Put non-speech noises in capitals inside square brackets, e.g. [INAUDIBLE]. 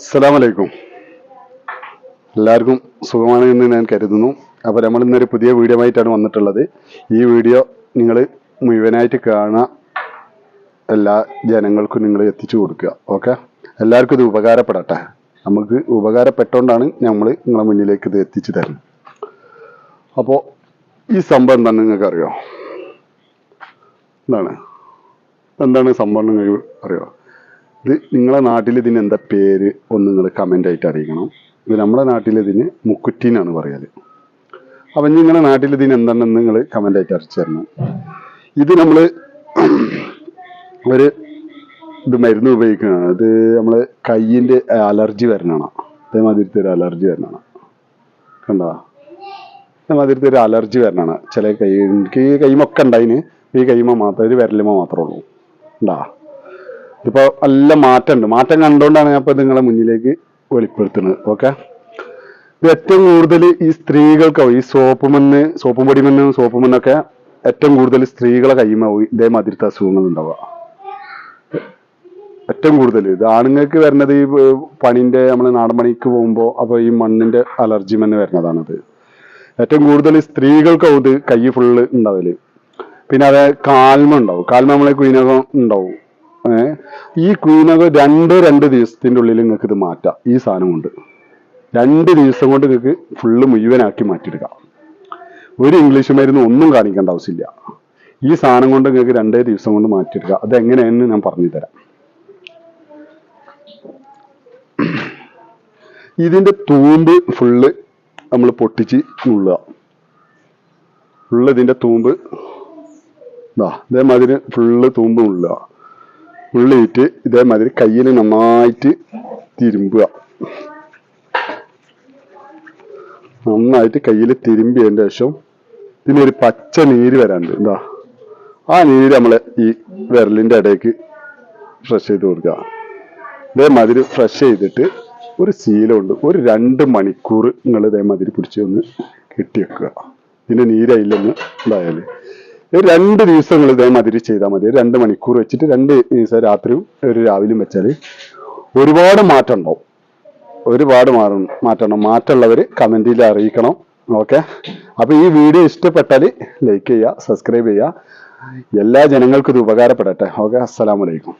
അസ്സലാമു അലൈക്കും എല്ലാവർക്കും സുഖമാണെന്ന് ഞാൻ കരുതുന്നു. അപ്പോൾ നമ്മൾ ഇന്നൊരു പുതിയ വീഡിയോ ആയിട്ടാണ് വന്നിട്ടുള്ളത്. ഈ വീഡിയോ നിങ്ങൾ മുഴുവനായിട്ട് കാണുക എല്ലാ ജനങ്ങൾക്കും നിങ്ങൾ എത്തിച്ചു കൊടുക്കുക. ഓക്കെ എല്ലാവർക്കും ഇത് ഉപകാരപ്പെടട്ടെ. നമുക്ക് ഉപകാരപ്പെട്ടോണ്ടാണ് നമ്മൾ നിങ്ങളെ മുന്നിലേക്ക് ഇത് എത്തിച്ചു തരുന്നത്. അപ്പോൾ ഈ സംഭവം എന്താണെന്ന് നിങ്ങൾക്ക് അറിയോ? എന്താണ്? എന്താണ് സംഭവം നിങ്ങൾക്ക് അറിയോ? ഇത് നിങ്ങളെ നാട്ടിൽ ഇതിന് എന്താ പേര് ഒന്ന് നിങ്ങൾ കമന്റ് ആയിട്ട് അറിയിക്കണം. ഇത് നമ്മുടെ നാട്ടിൽ ഇതിന് മുക്കുറ്റീനാണ് പറയൽ. അപ്പം നിങ്ങളുടെ നാട്ടിൽ ഇതിന് എന്താണെന്ന് നിങ്ങൾ കമന്റ് ആയിട്ട് അറിയിച്ചു തരണം. ഇത് നമ്മൾ [CLEARS THROAT] ഒരു ഇത് മരുന്ന് ഉപയോഗിക്കുന്നതാണ് ഇത് നമ്മൾ കയ്യിന്റെ അലർജി വരണതാണ്. അതേമാതിരത്തെ ഒരു അലർജി വരണതാണ്. കണ്ടോ? അതേമാതിരത്തെ ഒരു അലർജി വരണതാണ്. ചില കൈ എനിക്ക് ഈ കൈമൊക്കെ ഉണ്ടായിന്. ഈ കൈമ മാത്രം ഒരു വിരലുമ മാത്രമേ ഉള്ളൂ. ഉണ്ടാ ഇതിപ്പോ നല്ല മാറ്റമുണ്ട്. മാറ്റം കണ്ടുകൊണ്ടാണ് ഞാൻ ഇപ്പൊ നിങ്ങളെ മുന്നിലേക്ക് വെളിപ്പെടുത്തുന്നത്. ഓക്കെ ഇത് ഏറ്റവും കൂടുതൽ ഈ സ്ത്രീകൾക്കാവും ഈ സോപ്പ് മണ്ണ് സോപ്പും സോപ്പ് മണ്ണൊക്കെ ഏറ്റവും കൂടുതൽ സ്ത്രീകളെ കൈമാവും ഇതേമാതിരത്തെ അസുഖങ്ങൾ ഉണ്ടാവുക. ഏറ്റവും കൂടുതൽ. ഇത് ആണുങ്ങൾക്ക് വരുന്നത് ഈ പണിന്റെ നമ്മൾ നാടൻ പണിക്ക് പോകുമ്പോൾ അപ്പോൾ ഈ മണ്ണിന്റെ അലർജി മണ്ണ് വരുന്നതാണത്. ഏറ്റവും കൂടുതൽ സ്ത്രീകൾക്കാവും ഇത് കൈ ഫുള്ള് ഉണ്ടാവൽ. പിന്നെ അത് കാൽമ ഉണ്ടാവും. കാൽമ നമ്മളെ കുയിനകം ഉണ്ടാവും. ഈ കുയിനകം രണ്ട് രണ്ട് ദിവസത്തിന്റെ ഉള്ളിൽ നിങ്ങൾക്ക് ഇത് മാറ്റാം. ഈ സാധനം കൊണ്ട്. രണ്ട് ദിവസം കൊണ്ട് നിങ്ങൾക്ക് ഫുള്ള് മുഴുവനാക്കി മാറ്റിയെടുക്കാം ഒരു ഇംഗ്ലീഷ് മരുന്ന് ഒന്നും കാണിക്കേണ്ട ആവശ്യമില്ല. ഈ സാധനം കൊണ്ട് നിങ്ങൾക്ക് രണ്ടേ ദിവസം കൊണ്ട് മാറ്റിയെടുക്കാം അത് എങ്ങനെയാണെന്ന് ഞാൻ പറഞ്ഞു തരാം ഇതിന്റെ തൂമ്പ് ഫുള്ള് നമ്മൾ പൊട്ടിച്ച് നുള്ളുക. ഫുള്ള് ഇതിന്റെ തൂമ്പ്. ഇതാ ഇതേമാതിരി ഫുള്ള് തൂമ്പ് നുള്ളുക. ഉള്ളിയിട്ട് ഇതേമാതിരി കയ്യിൽ നന്നായിട്ട് തിരുമ്പുക. നന്നായിട്ട് കയ്യിൽ തിരുമ്പിയതിന്റെ ശേഷം പിന്നെ ഒരു പച്ച നീര് വരാനുണ്ട്. എന്താ? ആ നീര് നമ്മളെ ഈ വിരലിന്റെ ഇടയ്ക്ക് ഫ്രഷ് ചെയ്ത് കൊടുക്കുക. ഇതേമാതിരി ഫ്രഷ് ചെയ്തിട്ട് ഒരു ശീലമുണ്ട്. ഒരു രണ്ട് മണിക്കൂർ നിങ്ങൾ ഇതേമാതിരി പിടിച്ച് ഒന്ന് കെട്ടി വെക്കുക ഇതിന്റെ നീരയില്ലെന്ന് ഇതായാൽ രണ്ട് ദിവസങ്ങൾ ഇതേ ഇതേമാതിരി ചെയ്താൽ മതി. രണ്ട് മണിക്കൂർ വെച്ചിട്ട് രണ്ട് ദിവസം രാത്രിയും ഒരു രാവിലെയും വെച്ചാൽ ഒരുപാട് മാറ്റം ഉണ്ടാവും. ഒരുപാട് മാറും മാറ്റണം മാറ്റമുള്ളവർ കമന്റിൽ അറിയിക്കണം. ഓക്കെ അപ്പൊ ഈ വീഡിയോ ഇഷ്ടപ്പെട്ടാൽ ലൈക്ക് ചെയ്യുക സബ്സ്ക്രൈബ് ചെയ്യുക. എല്ലാ ജനങ്ങൾക്കും ഇത് ഉപകാരപ്പെടട്ടെ. ഓക്കെ അസ്സലാമലൈക്കും